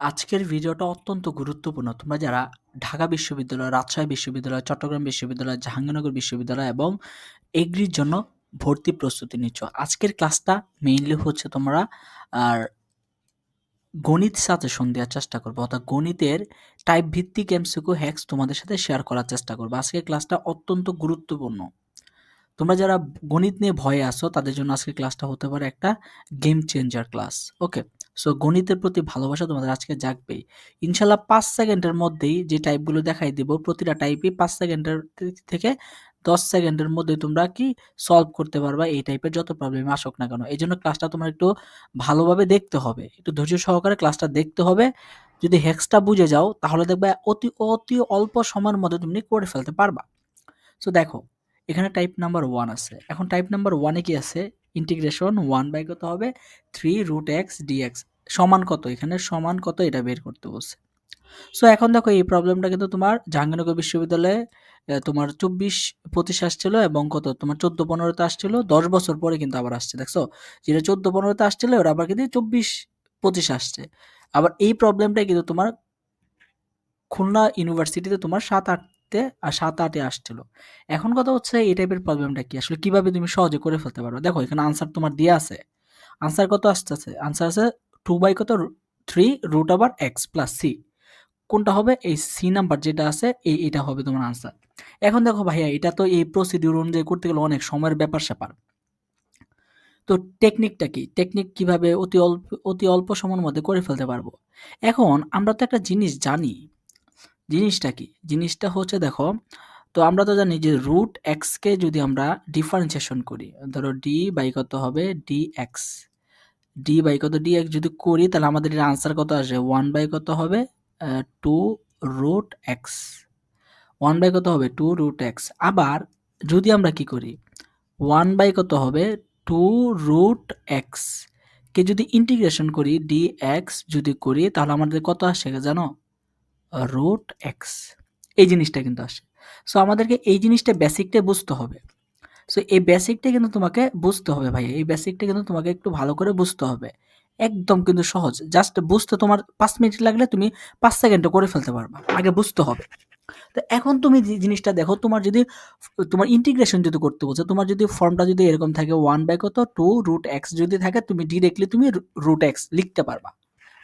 আজকের ভিডিওটা অত্যন্ত গুরুত্বপূর্ণ। তোমরা যারা ঢাকা বিশ্ববিদ্যালয়, রাজশাহী বিশ্ববিদ্যালয়, চট্টগ্রাম বিশ্ববিদ্যালয়, জাহাঙ্গীরনগর বিশ্ববিদ্যালয় এবং এগ্রির জন্য ভর্তি প্রস্তুতি নিচ্ছ। আজকের ক্লাসটা মেইনলি হচ্ছে তোমরা আর গণিত সাজেশন দেওয়ার চেষ্টা করব অর্থাৎ গণিতের টাইপ ভিত্তিক এমসিকিউ হ্যাক্স তোমাদের সাথে শেয়ার করার চেষ্টা করব। আজকের ক্লাসটা অত্যন্ত গুরুত্বপূর্ণ। তোমরা যারা গণিত নিয়ে ভয়ে আসো তাদের জন্য আজকের ক্লাসটা হতে পারে একটা game changer class okay so গণিতের প্রতি ভালোবাসা তোমাদের আজকে জাগবেই। ইনশাল্লাহ পাঁচ সেকেন্ডের মধ্যেই যে টাইপগুলো দেখাই দিব, প্রতিটা টাইপই পাঁচ সেকেন্ডের থেকে দশ সেকেন্ডের মধ্যে তোমরা কি সলভ করতে পারবা এই টাইপের যত প্রবলেম আসুক না কেন। এই জন্য ক্লাসটা তোমার একটু ভালোভাবে দেখতে হবে। একটু ধৈর্য সহকারে ক্লাসটা দেখতে হবে। যদি হেক্সটা বুঝে যাও, তাহলে দেখবে অতি অতি অল্প সময়ের মধ্যে তুমি করে ফেলতে পারবা। সো দেখো, এখানে টাইপ নাম্বার ওয়ান আছে। এখন টাইপ নাম্বার ওয়ানে কি আছে? ইন্টিগ্রেশন ওয়ান বাই কত হবে? থ্রি রুট এক্স ডিএক্স সমান কত? এখানে সমান কত? এটা বের করতে বলছে। সো এখন দেখো এই প্রবলেমটা কিন্তু তোমার জাহাঙ্গীরনগর বিশ্ববিদ্যালয়ে তোমার চব্বিশ পঁচিশ আসছিল এবং কত? তোমার চোদ্দ পনেরোতে আসছিল। দশ বছর পরে কিন্তু আবার আসছে, দেখছ? যেটা চোদ্দ পনেরোতে আসছিল ওরা আবার কিন্তু চব্বিশ পঁচিশ আসছে। আবার এই প্রবলেমটা কিন্তু তোমার খুলনা ইউনিভার্সিটিতে তোমার সাত আট তে আর সাত আটে আসছিল। এখন কথা হচ্ছে এই টাইপের প্রবলেমটা কি? আসলে কীভাবে তুমি সহজে করে ফেলতে পারো দেখো, এখানে আনসার তোমার দিয়ে আছে। আনসার কত আসতেছে? আনসার আছে টু বাই কত? থ্রি রুট আবার এক্স প্লাস সি কোনটা হবে? এই সি নাম্বার যেটা আছে, এই, এটা হবে তোমার আনসার এখন দেখো ভাইয়া, এটা তো এই প্রসিডিউর অনুযায়ী করতে গেলে অনেক সময়ের ব্যাপার স্যাপার। তো টেকনিকটা কি? টেকনিক কীভাবে অতি অল্প অতি অল্প সময়ের মধ্যে করে ফেলতে পারব? এখন আমরা তো একটা জিনিস জানি জিনিসটা কি? জিনিসটা হচ্ছে দেখো, তো আমরা তো জানি যে রুট এক্সকে যদি আমরা ডিফারেন্সিয়েশন করি, ধরো ডি বাই কত হবে ডি এক্স ডি বাই কত ডি এক্স যদি করি, তাহলে আমাদের এর আনসার কত আসে? ওয়ান বাই কত হবে two root X one by কত হবে? টু রুট এক্স আবার যদি আমরা কি করি? ওয়ান বাই কত হবে? টু রুট এক্স কে যদি ইন্টিগ্রেশন করি ডি এক্স যদি করি, তাহলে আমাদের কত আসে জানো? Root X. এই জিনিসটা কিন্তু আসে। সো আমাদেরকে এই জিনিসটা বেসিকটা বুঝতে হবে। সো এই বেসিকটা কিন্তু তোমাকে বুঝতে হবে ভাই এই বেসিকটা কিন্তু তোমাকে একটু ভালো করে বুঝতে হবে। একদম কিন্তু সহজ। জাস্ট বুঝতে তোমার পাঁচ মিনিট লাগলে তুমি পাঁচ সেকেন্ডে করে ফেলতে পারবা। আগে বুঝতে হবে। তো এখন তুমি যে জিনিসটা দেখো, তোমার যদি তোমার ইন্টিগ্রেশন যদি করতে বলছো, তোমার যদি ফর্মটা যদি এরকম থাকে ওয়ান বাই কত? টু রুট এক্স যদি থাকে, তুমি ডিরেক্টলি তুমি রুট এক্স লিখতে পারবা।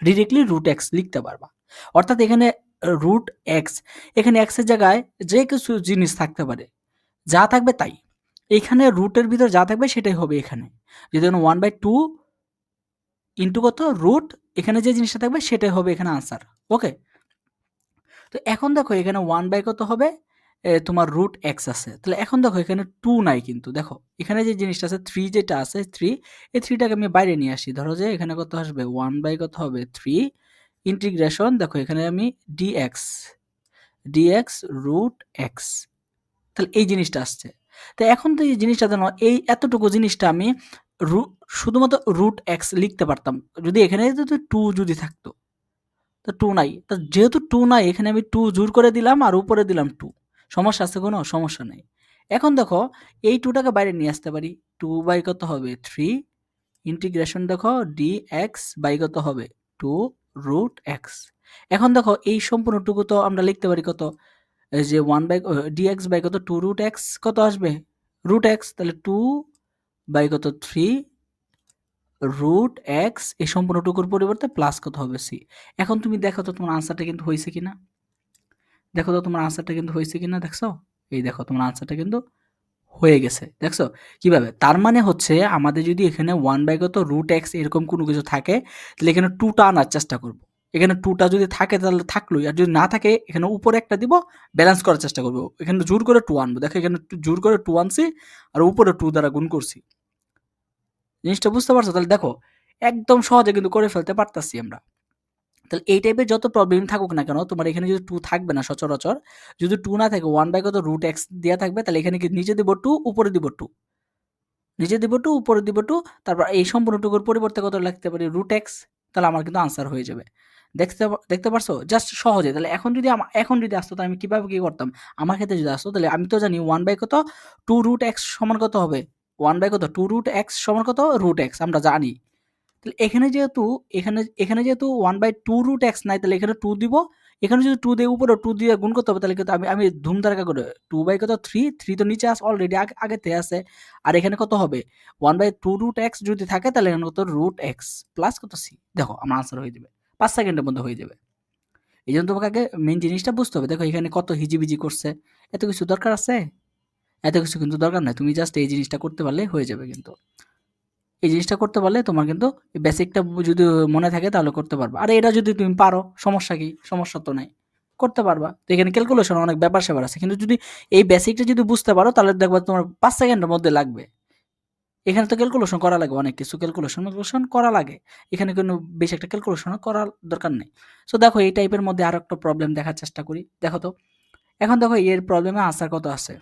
ডিরেক্টলি রুট এক্স লিখতে পারবা। অর্থাৎ এখানে রুট এক্স এখানে এক্সের জায়গায় যে কিছু জিনিস থাকতে পারে, যা থাকবে তাই। এখানে রুটের ভিতর যা থাকবে সেটাই হবে এখানে। যদি ওয়ান বাই টু ইন্টু কত? রুট এখানে যে জিনিসটা থাকবে সেটাই হবে এখানে আনসার ওকে তো এখন দেখো এখানে ওয়ান বাই কত হবে? তোমার রুট এক্স আছে। তাহলে এখন দেখো এখানে টু নাই কিন্তু, দেখো, এখানে যে জিনিসটা আছে থ্রি যেটা আছে থ্রি এই থ্রিটাকে আমি বাইরে নিয়ে আসি। ধরো যে এখানে কত আসবে? ওয়ান বাই কত হবে? থ্রি ইন্টিগ্রেশন দেখো এখানে আমি ডিএক্স ডিএক্স রুট এক্স তাহলে এই জিনিসটা আসছে। তো এখন তো এই জিনিসটা জানো, এই এতটুকু জিনিসটা আমি শুধুমাত্র রুট এক্স লিখতে পারতাম। যদি এখানে টু যদি থাকতো, তো টু নাই। তো যেহেতু টু নাই, এখানে আমি টু জোর করে দিলাম আর উপরে দিলাম টু সমস্যা আছে কোনো? সমস্যা নেই। এখন দেখো, এই টুটাকে বাইরে নিয়ে আসতে পারি। টু বাই কত হবে? থ্রি ইন্টিগ্রেশন দেখো ডি এক্স বাই কত হবে? টু রুট এক্স এখন দেখো, এই সম্পূর্ণটুকু তো আমরা লিখতে পারি কত? যে one by D X by কত? টু রুট এক্স কত আসবে? রুট এক্স তাহলে টু বাই কত? থ্রি রুট এক্স এই সম্পূর্ণটুকুর পরিবর্তে প্লাস কত হবে সি এখন তুমি দেখো তো তোমার আনসারটা কিন্তু হয়েছে কিনা? দেখো তো তোমার আনসারটা কিন্তু হয়েছে কিনা? দেখছ? এই দেখো তোমার আনসারটা কিন্তু হয়ে গেছে, দেখছ? কীভাবে? তার মানে হচ্ছে আমাদের যদি এখানে ওয়ান বাই কত রুট এক্স এরকম কোনো কিছু থাকে, তাহলে এখানে টুটা আনার চেষ্টা করব। এখানে টুটা যদি থাকে তাহলে থাকলোই, আর যদি না থাকে, এখানে উপরে একটা দিব ব্যালেন্স করার চেষ্টা করব। এখানে জোর করে টু আনব। দেখো, এখানে জোর করে টু আনছি, আর উপরে টু দ্বারা গুণ করছি। জিনিসটা বুঝতে পারছ? তাহলে দেখো, একদম সহজে কিন্তু করে ফেলতে পারতাছি আমরা। তাহলে এই টাইপের যত প্রবলেম থাকুক না কেন, তোমার এখানে যদি টু থাকবে না সচরাচর, যদি টু না থাকে ওয়ান বাই কত রুট এক্স দেওয়া থাকবে, তাহলে এখানে কি নিচে দিব টু উপরে দিব টু নিচে দিব টু উপরে দিব টু তারপর এই সম্পূর্ণ টুকুর পরিবর্তে কত লিখতে পারি? রুট এক্স তাহলে আমার কিন্তু আনসার হয়ে যাবে। দেখতে দেখতে পারছ? জাস্ট সহজে, তাহলে এখন যদি এখন যদি আসতো, তাহলে আমি কীভাবে কী করতাম? আমার ক্ষেত্রে যদি আসতো, তাহলে আমি তো জানি ওয়ান বাই কত টু রুট এক্স সমান কত হবে? ওয়ান বাই কত টু রুট এক্স সমান কত রুট এক্স আমরা জানি। এখানে যেহেতু, এখানে এখানে যেহেতু one by two root X নাই, তাহলে এখানে টু দিব। এখানে যদি টু দিয়ে উপরে টু দিয়ে গুণ করতে হবে, তাহলে কিন্তু আমি আমি ধুমধারাকা করে টু বাই কত? থ্রি থ্রি তো নিচে আস অলরেডি আগে, আগেতে আছে। আর এখানে কত হবে? One by two root X যদি থাকে, তাহলে এখানে কত? রুট এক্স প্লাস কত? সি দেখো, আমার আনসার হয়ে যাবে। পাঁচ সেকেন্ডের মধ্যে হয়ে যাবে। এই জন্য তোমাকে আগে মেন জিনিসটা বুঝতে হবে। দেখো, এখানে কত হিজিবিজি করছে। এত কিছু দরকার আছে? এত কিছু কিন্তু দরকার নাই। তুমি জাস্ট এই জিনিসটা করতে পারলে হয়ে যাবে কিন্তু। এই জিনিসটা করতে পারলে তোমার কিন্তু বেসিকটা যদি মনে থাকে তাহলে করতে পারবা। আর এটা যদি তুমি পারো, সমস্যা কি? সমস্যা তো নাই। করতে পারবা। তো এখানে ক্যালকুলেশন অনেক ব্যাপার স্যাপার আছে। কিন্তু যদি এই বেসিকটা যদি বুঝতে পারো, তাহলে দেখবা তোমার পাঁচ সেকেন্ডের মধ্যে লাগবে। এখানে তো ক্যালকুলেশন করা লাগে, অনেক কিছু ক্যালকুলেশন ক্যালকুলেশন করা লাগে। এখানে কোনো বেশি একটা ক্যালকুলেশন করার দরকার নেই। সো দেখো, এই টাইপের মধ্যে আরও একটা প্রবলেম দেখার চেষ্টা করি। দেখো তো, এখন দেখো, এর প্রবলেমে আসার কত আছে?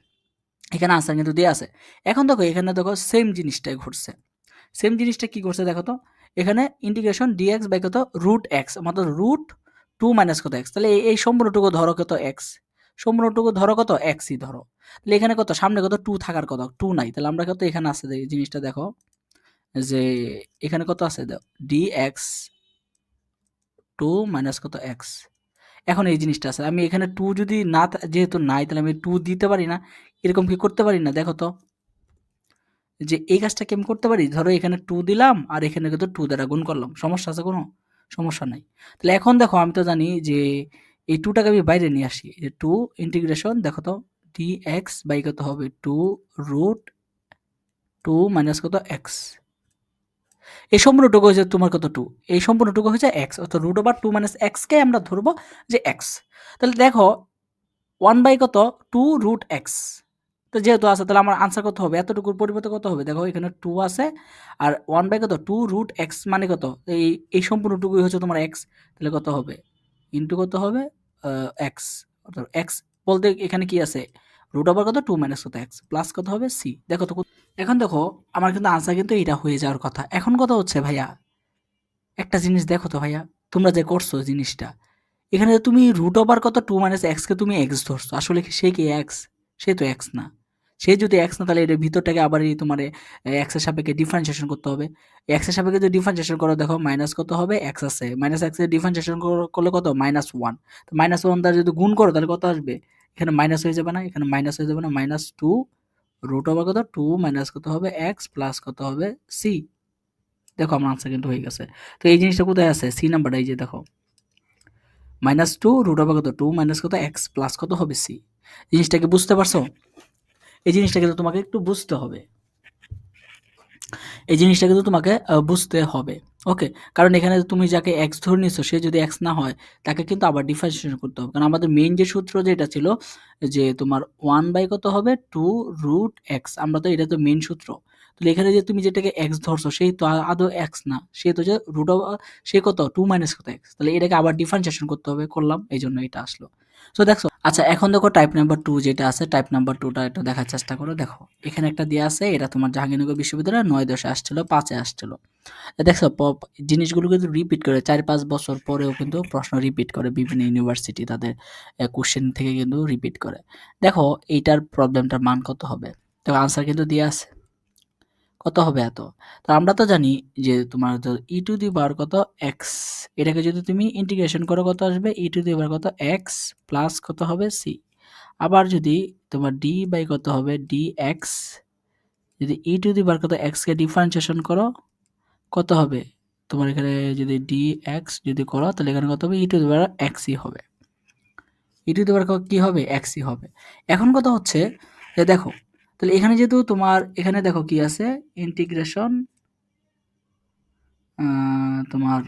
এখানে আনসার কিন্তু দেওয়া আছে। এখন দেখো, এখানে দেখো সেম জিনিসটাই ঘটছে। সেম জিনিসটা কি করছে দেখো তো? এখানে ইন্টিগ্রেশন ডিএক্স বাই কত? রুট এক্স মতলব রুট টু মাইনাস কত এক্স তাহলে এই সম্পূর্ণটুকু ধরো কত এক্স সম্পূর্ণটুকু ধরো কত এক্সই ধরো। তাহলে এখানে কত? সামনে কত? টু থাকার কত? টু নাই। তাহলে আমরা কত এখানে আছে? জিনিসটা দেখো যে এখানে কত আছে? ডি এক্স টু মাইনাস কত এক্স এখন এই জিনিসটা আছে। আমি এখানে টু যদি না যেহেতু নাই, তাহলে আমি টু দিতে পারি না। এরকম কি করতে পারি না? দেখো তো। যে এই কাজটা কেমন করতে পারি? ধরো এখানে টু দিলাম আর এখানে কিন্তু টু দ্বারা গুণ করলাম। সমস্যা আছে কোনো? সমস্যা নাই। তাহলে এখন দেখো আমি তো জানি যে এই টুটাকে আমি বাইরে নিয়ে আসি। টু ইন্টিগ্রেশন দেখো তো ডি এক্স বাই কত হবে? টু রুট টু মাইনাস কত? এক্স এই সম্পূর্ণটুকু হয়েছে তোমার কত টু এই সম্পূর্ণটুকু হচ্ছে এক্স অর্থাৎ রুট ওভার টু মাইনাস এক্সকে আমরা ধরবো যে এক্স তাহলে দেখো ওয়ান বাই কত? টু রুট এক্স তো যেহেতু আছে, তাহলে আমার আনসার কত হবে? এতটুকুর পরিবর্তে কত হবে? দেখো, এখানে টু আছে, আর ওয়ান বাই কত? টু রুট এক্স মানে কত? এই এই সম্পূর্ণটুকুই হচ্ছে তোমার এক্স তাহলে কত হবে? ইন্টু কত হবে? এক্স অর্থাৎ এক্স বলতে এখানে কি আছে? রুট ওভার কত? টু মাইনাস কত? এক্স প্লাস কত হবে? সি দেখো তো, এখন দেখো, আমার কিন্তু আনসার কিন্তু এটা হয়ে যাওয়ার কথা। এখন কথা হচ্ছে ভাইয়া? একটা জিনিস দেখো তো ভাইয়া, তোমরা যে করছ জিনিসটা। এখানে তুমি রুট ওভার কত? টু মাইনাস এক্সকে তুমি এক্স ধরছো। আসলে সে কি এক্স সে তো এক্স না। সে যদি এক্স না, তাহলে এর ভিতরটাকে আবার এই তোমার এক্সের সাপেক্ষে ডিফারেন্সিয়েশন করতে হবে। এক্সের সাপেক্ষে যদি ডিফারেন্সিয়েশন করো, দেখো মাইনাস কত হবে? এক্স আছে। মাইনাস এক্সের ডিফারেন্সিয়েশন করলে কত? মাইনাস ওয়ান তো মাইনাস ওয়ান দ্বারা যদি গুণ করো, তাহলে কত আসবে? এখানে মাইনাস হয়ে যাবে না, এখানে মাইনাস হয়ে যাবে না। মাইনাস টু রুট ওভার কত? টু মাইনাস কত হবে? এক্স প্লাস কত হবে? সি দেখো আমার আনসার কিন্তু হয়ে গেছে। তো এই জিনিসটা কোথায় আছে? সি নাম্বারটা এই যে দেখো। মাইনাস টু রুট ওভার কত? টু মাইনাস কত? এক্স প্লাস কত হবে? সি জিনিসটাকে বুঝতে পারছ? এই জিনিসটা কিন্তু তোমাকে একটু বুঝতে হবে। এই জিনিসটা কিন্তু তোমাকে বুঝতে হবে। ওকে? কারণ এখানে তুমি যাকে এক্স ধরে নিচ্ছ সে যদি এক্স না হয়, তাকে কিন্তু আবার ডিফারেন্সিয়েশন করতে হবে। কারণ আমাদের মেইন যে সূত্র যেটা ছিল, যে তোমার ওয়ান বাই কত হবে? টু রুট এক্স আমরা তো এটা তো মেইন সূত্র। তাহলে এখানে যে তুমি যেটাকে এক্স ধরছো, সেই তো আদৌ এক্স না। সে তো যে রুট সে কত? টু মাইনাস কত এক্স তাহলে এটাকে আবার ডিফারেন্সিয়েশন করতে হবে, করলাম এই জন্য এটা আসলো। সো দেখো আচ্ছা এখন দেখো টাইপ নাম্বার টু যেটা আছে টাইপ নাম্বার টুটা একটু দেখার চেষ্টা করো। দেখো, এখানে একটা দিয়ে আছে, এটা তোমার জাহাঙ্গীরনগর বিশ্ববিদ্যালয়ে নয় দশে আসছিল, পাঁচে আসছিল। দেখছ জিনিসগুলো কিন্তু রিপিট করে, চার পাঁচ বছর পরেও কিন্তু প্রশ্ন রিপিট করে, বিভিন্ন ইউনিভার্সিটি তাদের কোশ্চেন থেকে কিন্তু রিপিট করে। দেখো, এইটার প্রবলেমটার মান কত হবে? দেখো আনসার কিন্তু দিয়ে আছে। কত হবে এত? তো আমরা তো জানি যে তোমার ই টু দি বার কত এক্স এটাকে যদি তুমি ইন্টিগ্রেশন করো কত আসবে? ই টু দি বার কত এক্স প্লাস কত হবে সি আবার যদি তোমার ডি বাই কত হবে? ডি এক্স যদি ই টু দি বার কত এক্সকে ডিফারেন্সিয়েশন করো, কত হবে? তোমার এখানে যদি ডি এক্স যদি করো, তাহলে এখানে কত হবে? ই টু দি বার এক্সই হবে। ই টু দি বার কী হবে? এক্সই হবে। এখন কথা হচ্ছে যে দেখো তাহলে এখানে যেহেতু তোমার, এখানে দেখো কি আছে? ইন্টিগ্রেশন তোমার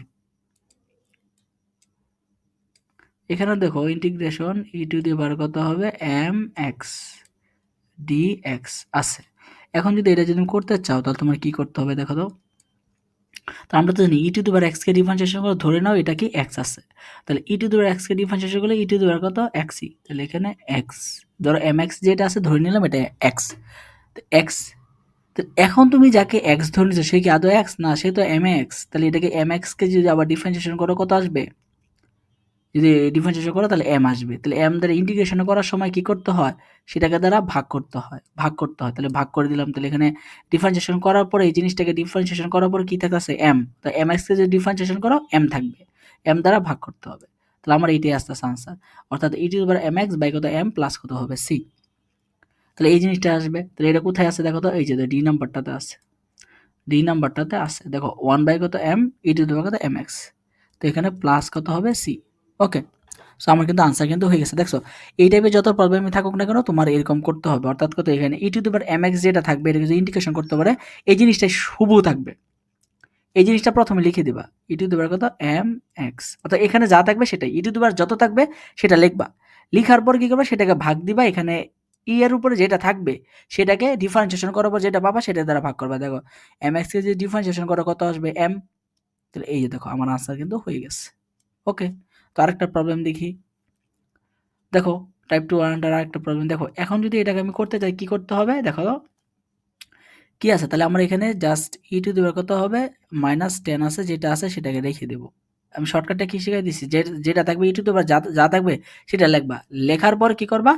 এখানে দেখো ইন্টিগ্রেশন ই টু দি বার কত হবে? এম এক্স ডি এক্স আছে। এখন যদি এটা যদি করতে চাও, তাহলে তোমার কি করতে হবে দেখো তো? তো আমরা তো জানি ই টু দুবার এক্সকে ডিফারেন্সিয়েশন করে ধরে নাও, এটা কি এক্স আছে। তাহলে ই টু দুবার এক্সকে ডিফারেন্সিয়েশন করলে ই টু দুবার কত? এক্সই তাহলে এখানে এক্স ধরো এম এক্স যেটা আছে ধরে নিলাম এটা এক্স তো এক্স তো এখন তুমি যাকে এক্স ধরে নিচ্ছ সে কি আদৌ এক্স না, সে তো এম এক্স তাহলে এটাকে এম এক্সকে যদি আবার ডিফারেন্সিয়েশন করো, কত আসবে? যদি ডিফারেন্সিয়েশন করো, তাহলে এম আসবে। তাহলে এম দ্বারা ইন্টিগ্রেশন করার সময় কি করতে হয়? সেটাকে দ্বারা ভাগ করতে হয়, ভাগ করতে হয়। তাহলে ভাগ করে দিলাম, তাহলে এখানে ডিফারেন্সিয়েশন করার পরে এই জিনিসটাকে ডিফারেন্সিয়েশন করার পরে কি থাকতেছে? এম তো এম এক্সকে যদি ডিফারেন্সিয়েশন করো এম থাকবে। এম দ্বারা ভাগ করতে হবে। তাহলে আমার এইটাই আসতেছে আনসার অর্থাৎ E to M X by কত এম প্লাস কত হবে সি তাহলে এই জিনিসটা আসবে। তাহলে এটা কোথায় আছে দেখো তো? এই যে ডি নাম্বারটাতে আছে। ডি নাম্বারটাতে আছে। দেখো ওয়ান বাই কত এম ই টু কত এম এক্স তো এখানে প্লাস কত হবে সি ওকে সো আমার কিন্তু আনসার কিন্তু হয়ে গেছে। দেখছ, এই টাইপের যত প্রবলেমই থাকুক না কেন, তোমার এরকম করতে হবে। অর্থাৎ কত এখানে? ই টু দুবার এম এক্স যেটা থাকবে, এটা যদি ইন্ডিকেশন করতে পারে। এই জিনিসটা শুভ থাকবে। এই জিনিসটা প্রথমে লিখে দিবা। ই টু দুবার কত? এম এক্স অর্থাৎ এখানে যা থাকবে সেটাই। ই টু দুবার যত থাকবে সেটা লিখবা। লিখার পর কি করবে? সেটাকে ভাগ দিবা। এখানে ই এর উপরে যেটা থাকবে সেটাকে ডিফারেন্সিয়েশন করার পর যেটা পাবা সেটা দ্বারা ভাগ করবা। দেখো এম এক্স কে যদি ডিফারেন্সিয়েশন করো, কত আসবে? এম তাহলে এই যে দেখো, আমার আনসার কিন্তু হয়ে গেছে। ওকে তো আরেকটা প্রবলেম দেখি। দেখো টাইপ টু ওয়ানটার আরেকটা প্রবলেম দেখো, এখন যদি এটাকে আমি করতে চাই, কি করতে হবে? দেখো কি আছে? তাহলে আমরা এখানে জাস্ট ই টু দেওয়ার কত হবে? মাইনাস টেন আছে, যেটা আছে সেটাকে রেখে দেব। আমি শর্টকাটটা কি শিখাই দিচ্ছি যে, যেটা থাকবে ই টু দেওয়ার যা যা থাকবে সেটা লিখবা। লেখার পর কি করবা?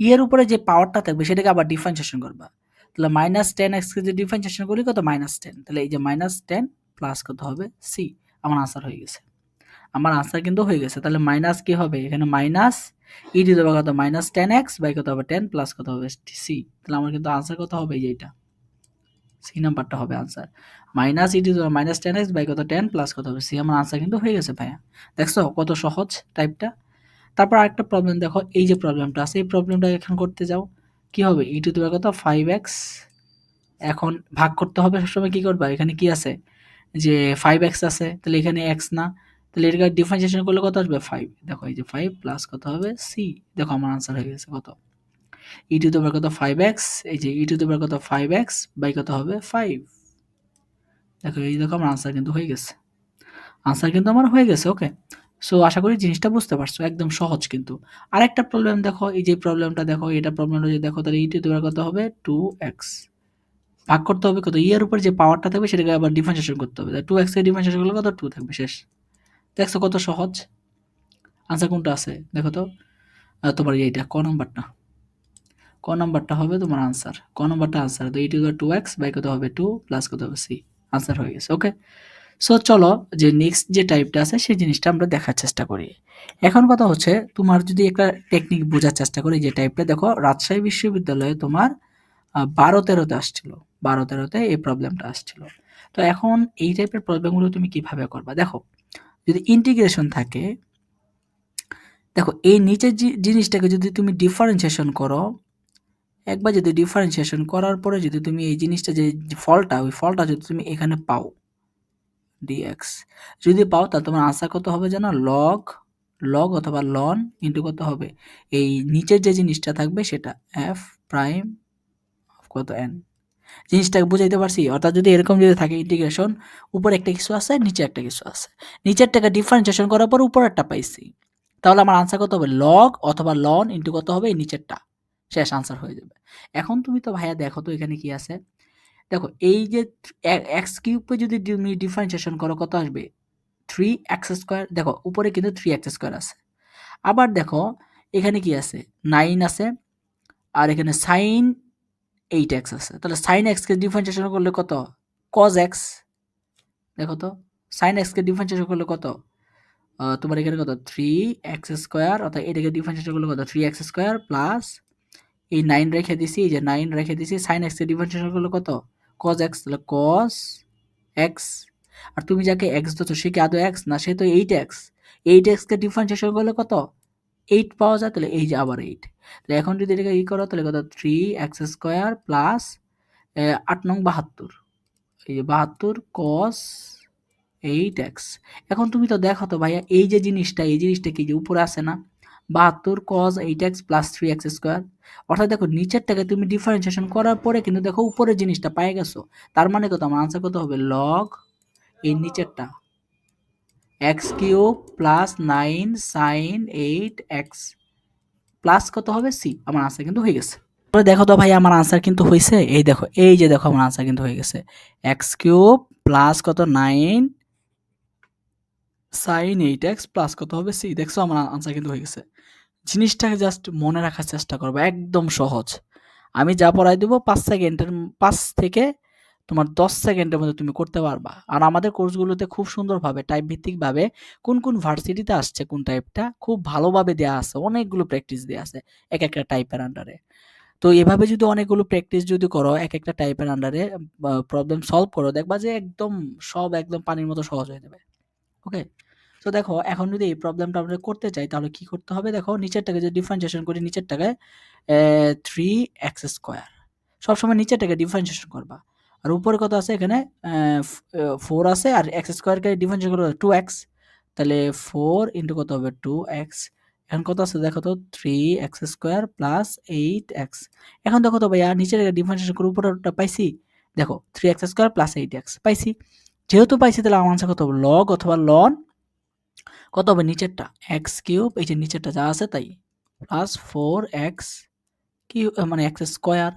ই এর উপরে যে পাওয়ারটা থাকবে সেটাকে আবার ডিফারেন্সিয়েশন করবা। তাহলে মাইনাস টেন এক্সকে যদি ডিফারেন্সিয়েশন করি, কত? মাইনাস টেন তাহলে এই যে মাইনাস টেন প্লাস কত হবে? সি আমার আনসার হয়ে গেছে। আমার আনসার কিন্তু হয়ে গেছে। তাহলে মাইনাস কি হবে? এখানে মাইনাস ই টু দেওয়া কত? মাইনাস টেন এক্স বাই কত হবে? টেন প্লাস কত হবে? সি তাহলে আমার কিন্তু আনসার কত হবে? এই যে এটা সি নাম্বারটা হবে আনসার মাইনাস ই টু দেওয়া মাইনাস টেন এক্স বাই কত টেন প্লাস কত হবে? সি আমার আনসার কিন্তু হয়ে গেছে ভাইয়া। দেখছ কত সহজ টাইপটা তারপর আরেকটা প্রবলেম দেখো, এই যে প্রবলেমটা আছে, এই প্রবলেমটা এখন করতে যাও। কি হবে? ই টু দেওয়া কত? ফাইভ এক্স এখন ভাগ করতে হবে সবসময় কি করবা? এখানে কি আছে? যে ফাইভ এক্স আছে, তাহলে এখানে এক্স না। তাহলে এটাকে ডিফারেন্সিয়েশন করলে কত আসবে? ফাইভ দেখো এই যে ফাইভ প্লাস কত হবে? সি দেখো আমার আনসার হয়ে গেছে কত? ই টু দেবার কত? ফাইভ এক্স এই যে ই টু দেবার কত? ফাইভ এক্স বাই কত হবে? ফাইভ দেখো, এই দেখো আমার আনসার কিন্তু হয়ে গেছে। আনসার কিন্তু আমার হয়ে গেছে ওকে সো আশা করি জিনিসটা বুঝতে পারছ, একদম সহজ কিন্তু। আরেকটা প্রবলেম দেখো, এই যে প্রবলেমটা দেখো, এটা প্রবলেমটা যদি দেখো, তাহলে ই টু দেবার কত হবে? টু এক্স ভাগ করতে হবে কত? ইয়ের উপর যে পাওয়ারটা থাকবে, সেটাকে আবার ডিফারেন্সিয়েশন করতে হবে। টু এক্সের ডিফারেন্সিয়েশন করলে কত? টু থাকবে, শেষ। দেখছ কত সহজ? আনসার কোনটা আছে? দেখো তো। তোমার এইটা, ক নাম্বারটা? ক নাম্বারটা হবে তোমার আনসার ক নাম্বারটা আনসার তো এইটি টু এক্স বাই কত হবে টু প্লাস কত হবে সি আনসার হয়ে গেছে ওকে সো চলো যে নেক্সট যে টাইপটা আছে, সেই জিনিসটা আমরা দেখার চেষ্টা করি। এখন কথা হচ্ছে, তোমার যদি একটা টেকনিক বোঝার চেষ্টা করি, যে টাইপটা দেখো, রাজশাহী বিশ্ববিদ্যালয়ে তোমার বারো তেরোতে আসছিল। বারো তেরোতে এই প্রবলেমটা আসছিল। তো এখন এই টাইপের প্রবলেমগুলো তুমি কীভাবে করবা? দেখো, যদি ইন্টিগ্রেশন থাকে, দেখো, এই নিচের জিনিসটাকে যদি তুমি ডিফারেন্সিয়েশন করো একবার যদি ডিফারেন্সিয়েশন করার পরে যদি তুমি এই জিনিসটা যে ফলটা, ওই ফলটা যদি তুমি এখানে পাও ডিএক্স যদি পাও তাহলে তোমার আশা কত হবে জানো? লগ লগ অথবা লন ইন্টু কত হবে? এই নিচের যে জিনিসটা থাকবে সেটা এফ প্রাইম কত এন জিনিসটাকে বুঝাইতে পারছি? অর্থাৎ যদি এরকম যদি থাকে ইন্টিগ্রেশন উপরে একটা কিছু আছে, নিচে একটা কিছু আছে। নিচের টাকা ডিফারেন্সিয়েশন করার পর উপরেরটা পাইছি। তাহলে আমার আনসার কত হবে? লগ অথবা লন ইন্টু কত হবে? এই নিচেরটা। শেষ আনসার হয়ে যাবে। এখন তুমি তো ভাইয়া দেখো তো এখানে কি আছে। দেখো, এই যে এক্স কিউবকে যদি তুমি ডিফারেন্সিয়েশন করো, কত আসবে? থ্রি এক্স স্কোয়ার দেখো, উপরে কিন্তু থ্রি এক্স স্কোয়ার আছে। আবার দেখো, এখানে কি আছে? নাইন আছে, আর এখানে সাইন এইট এক্স আছে। তাহলে সাইন এক্সকে ডিফারেন্সিয়েশন করলে কত? কজ এক্স দেখো তো সাইন এক্সকে ডিফারেন্সিয়েশন করলে কত? তোমার এখানে কত? থ্রি এক্স স্কোয়ার অর্থাৎ এটাকে ডিফারেন্সিয়েশন করলে কত? থ্রি এক্স স্কোয়ার প্লাস এই নাইন রেখে দিছি, এই যে নাইন রেখে দিছি সাইন এক্সকে ডিফারেন্সিয়েশন করলে কত? কজ এক্স তাহলে কজ এক্স আর তুমি যাকে এক্স দিচ্ছ সে কি আদৌ এক্স না, সে তো এইট এক্স এইট এক্সকে ডিফারেন্সিয়েশন করলে কত? এইট পাওয়া যায়, তাহলে এই যে আবার এইট তাহলে এখন যদি এটাকে ই করো, তাহলে কত? থ্রি এক্স স্কোয়ার প্লাস আট নং বাহাত্তর। এই যে বাহাত্তর কস এইট এক্স এখন তুমি তো দেখো তো ভাইয়া, এই যে জিনিসটা, এই জিনিসটা কি যে উপরে আসে না? বাহাত্তর cos eight X plus three X square অর্থাৎ দেখো, নিচেরটাকে তুমি ডিফারেন্সিয়েশন করার পরে কিন্তু দেখো উপরের জিনিসটা পায়ে গেছো। তার মানে কত? আমার আনসার কত হবে? লগ এই নিচেরটা। X cube plus nine sine eight X plus কত হবে? সি আমার আনসার কিন্তু হয়ে গেছে। তারপরে দেখো তো ভাই, আমার আনসার কিন্তু হয়েছে এই দেখো, এই যে দেখো, আমার আনসার কিন্তু হয়ে গেছে। এক্স কিউব প্লাস কত? Nine sine eight X plus কত হবে? সি দেখছ, আমার আনসার কিন্তু হয়ে গেছে। জিনিসটাকে জাস্ট মনে রাখার চেষ্টা করব, একদম সহজ। আমি যা পড়াই দেবো পাঁচ সেকেন্ডের, পাঁচ থেকে তোমার দশ সেকেন্ডের মধ্যে তুমি করতে পারবা। আর আমাদের কোর্সগুলোতে খুব সুন্দরভাবে টাইপ ভিত্তিকভাবে কোন কোন ভার্সিটিতে আসছে কোন টাইপটা খুব ভালোভাবে দেওয়া আছে, অনেকগুলো প্র্যাকটিস দেওয়া আছে এক একটা টাইপের আন্ডারে তো এভাবে যদি অনেকগুলো প্র্যাকটিস যদি করো, এক একটা টাইপের আন্ডারে প্রবলেম সলভ করো, দেখবা যে একদম সব একদম পানির মতো সহজ হয়ে যাবে। ওকে তো দেখো, এখন যদি এই প্রবলেমটা আমরা করতে চাই, তাহলে কি করতে হবে? দেখো, নিচেরটাকে যদি ডিফারেন্সিয়েশন করি, নিচেরটাকে থ্রি এক্স স্কোয়ার সবসময় নিচেরটাকে ডিফারেন্সিয়েশন করবা। আর উপরে কত আছে এখানে? ফোর আছে, আর এক্স স্কোয়ারকে ডিফারেন্সিয়েশন করব টু এক্স তাহলে ফোর ইন্টু কত হবে? টু এক্স এখন কত আছে? দেখো তো three X square plus eight X এখন দেখো তো ভাইয়া নিচের ডিফারেন্সিয়েশন করে উপরেটা পাইছি। দেখো three X square plus eight X পাইছি। যেহেতু পাইছি, তাহলে আমার আনসার কত? লগ অথবা লন কত হবে নিচেরটা? এক্স কিউব, এই যে নিচেরটা যা আছে তাই। প্লাস ফোর এক্স কিউ মানে এক্স স্কোয়ার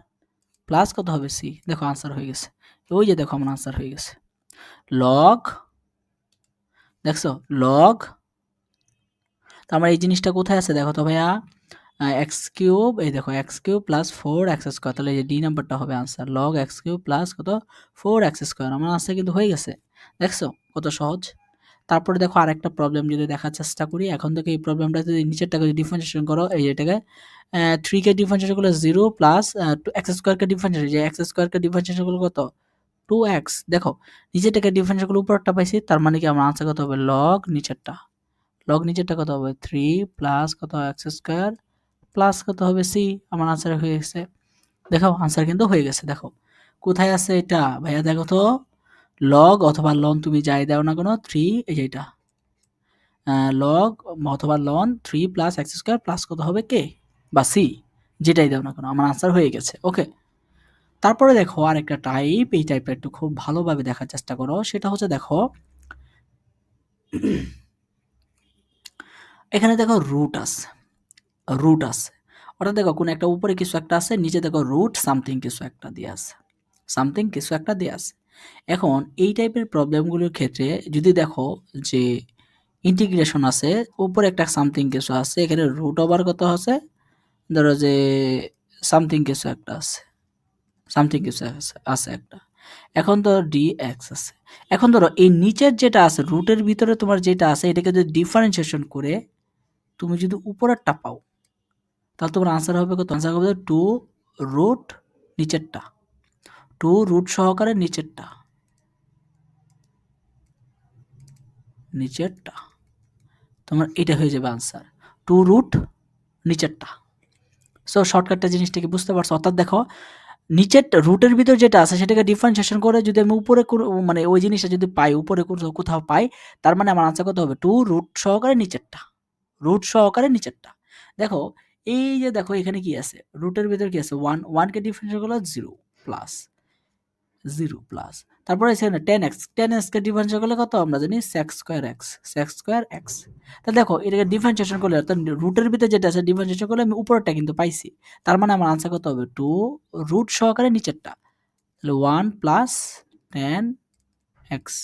প্লাস কত হবে সি দেখো আনসার হয়ে গেছে। ওই যে দেখো আমার আনসার হয়ে গেছে। লগ দেখছ? লগ তার এই জিনিসটা কোথায় আছে দেখো তো ভাইয়া? এক্স কিউব, এই দেখো X cube plus four X square তাহলে এই যে ডি নাম্বারটা হবে answer log X cube plus কত? ফোর এক্স স্কোয়ার আমার আনসার কিন্তু হয়ে গেছে। দেখছ? কত সহজ? তারপরে দেখো আরেকটা প্রবলেম যদি দেখার চেষ্টা করি, এখন থেকে এই প্রবলেমটা যদি নিচেরটাকে ডিফারেন্সিয়েশন করো, এই যেটাকে থ্রিকে ডিফারেন্সিয়েশন করলে জিরো প্লাস এক্স স্কোয়ারকে ডিফারেন্সিয়েশন যে এক্স স্কোয়ারকে ডিফারেন্সিয়েশন করলে কত? টু এক্স দেখো নিচেরটাকে ডিফারেন্সিয়েশন করলে উপরটা পাইছি, তার মানে কি আমার আনসার কত হবে? লগ নিচেরটা। লগ নিচেরটা কত হবে? থ্রি প্লাস কত এক্স স্কোয়ার প্লাস কত হবে? সি আমার আনসার হয়ে গেছে। দেখো আনসার কিন্তু হয়ে গেছে। দেখো, কোথায় আছে এটা? ভাইয়া দেখো তো। লগ অথবা লন তুমি যাই দাও না কোনো থ্রি এই যে এটা। লগ অথবা loan three plus X square plus কত হবে কে বা সি যেটাই দাও না কোনো, আমার আনসার হয়ে গেছে ওকে তারপরে দেখো আর একটা টাইপ এই টাইপটা একটু খুব ভালোভাবে দেখার চেষ্টা করো, সেটা হচ্ছে দেখো, এখানে দেখো রুট আছে রুট আছে। অর্থাৎ দেখো কোনো একটা উপরে কিছু একটা আছে, নিচে দেখো রুট সামথিং কিছু একটা দিয়ে আছে সামথিং কিছু একটা দিয়ে আছে। এখন এই টাইপের প্রবলেমগুলোর ক্ষেত্রে যদি দেখো যে ইন্টিগ্রেশন আছে, উপরে একটা সামথিং কিছু আছে, এখানে রুট ওভার কত আছে? ধরো যে সামথিং কিছু একটা আছে সামথিং কিছু আছে একটা। এখন ধরো ডি এক্স আছে। এখন ধরো এই নিচের যেটা আছে রুটের ভিতরে তোমার যেটা আছে, এটাকে যদি ডিফারেন্সিয়েশন করে তুমি যদি উপরেরটা পাও, তাহলে তোমার আনসার হবে কত? আনসার হবে টু রুট নিচেরটা। টু রুট সহকারে নিচেরটা। নিচেরটা। তোমার এটা হয়ে যাবে আনসার টু রুট নিচেরটা। সো শর্টকাটটা জিনিসটাকে বুঝতে পারছ? অর্থাৎ দেখো, নিচের রুটের ভিতর যেটা আছে, সেটাকে ডিফারেন্সিয়েশন করে যদি আমি উপরে মানে ওই জিনিসটা যদি পাই, উপরে কোথাও পাই, তার মানে আমার আনসার কত হবে? টু রুট সহকারে নিচেরটা। রুট সহকারে নিচেরটা। দেখো, এই যে দেখো, এখানে কি আছে? রুটের ভিতর কি আছে? ওয়ান, ওয়ানকে ডিফারেন্সিয়েশন করলে জিরো প্লাস জিরো প্লাস। তারপরে সেখানে টেন এক্স টেন এক্সকে ডিফারেন্সিয়েট করলে কত? আমরা জানি sec square X sec square X তা দেখো, এটাকে ডিফারেন্সিয়েশন করলে, অর্থাৎ রুটের ভিতরে যেটা আছে ডিফারেন্সিয়েশন করলে আমি উপরেরটা কিন্তু পাইছি। তার মানে আমার আনসার কত হবে? টু রুট সহকারে নিচেরটা। তাহলে one plus tan X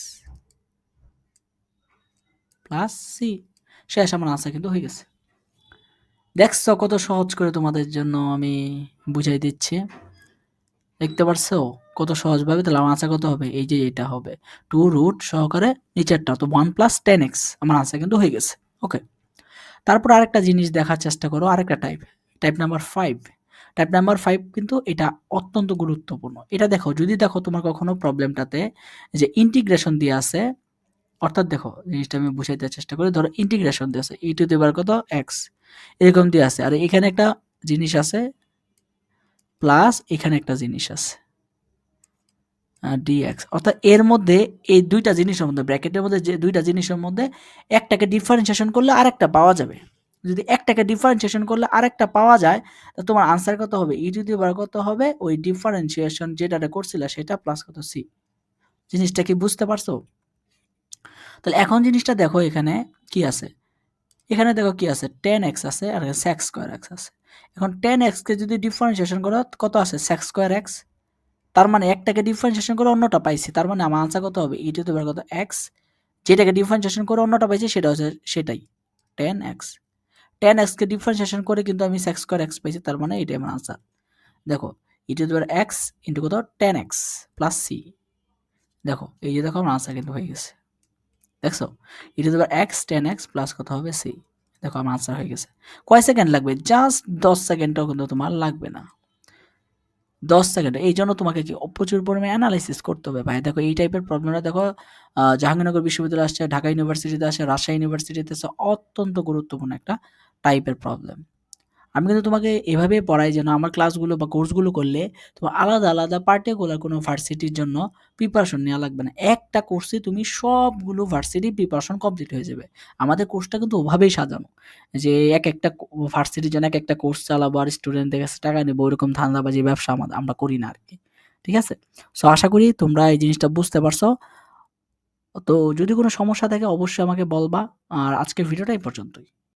plus C শেষ, আমার আনসার কিন্তু হয়ে গেছে। দেখছ কত সহজ করে তোমাদের জন্য আমি বুঝাই দিচ্ছি। দেখতে পারছ? কত সহজভাবে তাহলে আমার আনসার কত হবে এই যে এটা হবে। টু রুট সহকারে নিচেরটা, তো ওয়ান প্লাস টেন এক্স, আমার আনসার কিন্তু হয়ে গেছে। ওকে। তারপর আরেকটা জিনিস দেখার চেষ্টা করো, আরেকটা type type number five type number five কিন্তু এটা অত্যন্ত গুরুত্বপূর্ণ। এটা দেখো, যদি দেখো তোমার কখনো প্রবলেমটাতে যে ইন্টিগ্রেশন দিয়ে আছে, অর্থাৎ দেখো, জিনিসটা আমি বুঝাইতে চেষ্টা করি, ধরো ইন্টিগ্রেশন দিয়ে আছে ই টু দেবার কত? এক্স এরকম দিয়ে আছে। আর এখানে একটা জিনিস আছে প্লাস এখানে একটা জিনিস আছে। ডিএক্স অর্থাৎ এর মধ্যে এই দুইটা জিনিসের মধ্যে, ব্র্যাকেটের মধ্যে যে দুইটা জিনিসের মধ্যে একটাকে ডিফারেন্সিয়েশন করলে আরেকটা পাওয়া যাবে। যদি একটাকে ডিফারেন্সিয়েশন করলে আরেকটা পাওয়া যায়, তো তোমার আনসার কত হবে? ই টু বার কত হবে? ওই ডিফারেন্সিয়েশন যেটা করছিল সেটা প্লাস কত সি জিনিসটা কি বুঝতে পারছ? তাহলে এখন জিনিসটা দেখো এখানে কি আছে। এখানে দেখো কি আছে? টেন এক্স আছে আর সেক্স স্কোয়ার এক্স আছে। এখন টেন এক্সকে যদি ডিফারেন্সিয়েশন করো, কত আছে? সেক্স স্কোয়ার এক্স তার মানে একটাকে ডিফারেন্সিয়েশন করে অন্যটা পাইছি, তার মানে আমার আনসার কত হবে? ই টু কত? এক্স যেটাকে ডিফারেন্সিয়েশন করে অন্যটা পাইছি, সেটা হচ্ছে সেটাই টেন এক্স টেন এক্সকে ডিফারেন্সিয়েশন করে কিন্তু আমি সেক্স স্কোয়ার এক্স পাইছি, তার মানে এটাই আমার আনসার দেখো ই টু দেওয়ার এক্স ইন্টু কত? টেন এক্স প্লাস সি দেখো, এই যে দেখো, আমার আনসার কিন্তু হয়ে গেছে। দেখছ? ই টু দেওয়ার এক্স টেন এক্স প্লাস কত হবে? সি দেখো আমার আনসার হয়ে গেছে। কয় সেকেন্ড লাগবে? জাস্ট দশ সেকেন্ডটাও কিন্তু তোমার লাগবে না। দশ সেকেন্ড এই জন্য তোমাকে কি প্রচুর পরিমাণে অ্যানালাইসিস করতে হবে ভাই। দেখো এই টাইপের প্রবলেমটা দেখো জাহাঙ্গীরনগর বিশ্ববিদ্যালয় আসছে, ঢাকা ইউনিভার্সিটিতে আসে রাজশাহী ইউনিভার্সিটিতে আসে অত্যন্ত গুরুত্বপূর্ণ একটা টাইপের প্রবলেম আমি কিন্তু তোমাকে এভাবে পড়াই যেন আমার ক্লাসগুলো বা কোর্সগুলো করলে তোমার আলাদা আলাদা পার্টিকুলার কোনো ভার্সিটির জন্য প্রিপারেশন নেওয়া লাগবে না। একটা কোর্সে তুমি সবগুলো ভার্সিটি প্রিপারেশন কমপ্লিট হয়ে যাবে। আমাদের কোর্সটা কিন্তু ওভাবেই সাজানো। যে এক একটা ভার্সিটির জন্য এক একটা কোর্স চালাবো আর স্টুডেন্টদের কাছে টাকা নেব ওইরকম ধান্দাবাজি ব্যবসা আমাদের আমরা করি না আর কি ঠিক আছে? সো আশা করি তোমরা এই জিনিসটা বুঝতে পারছ। তো যদি কোনো সমস্যা থাকে অবশ্যই আমাকে বলবা। আর আজকের ভিডিওটা এই পর্যন্তই।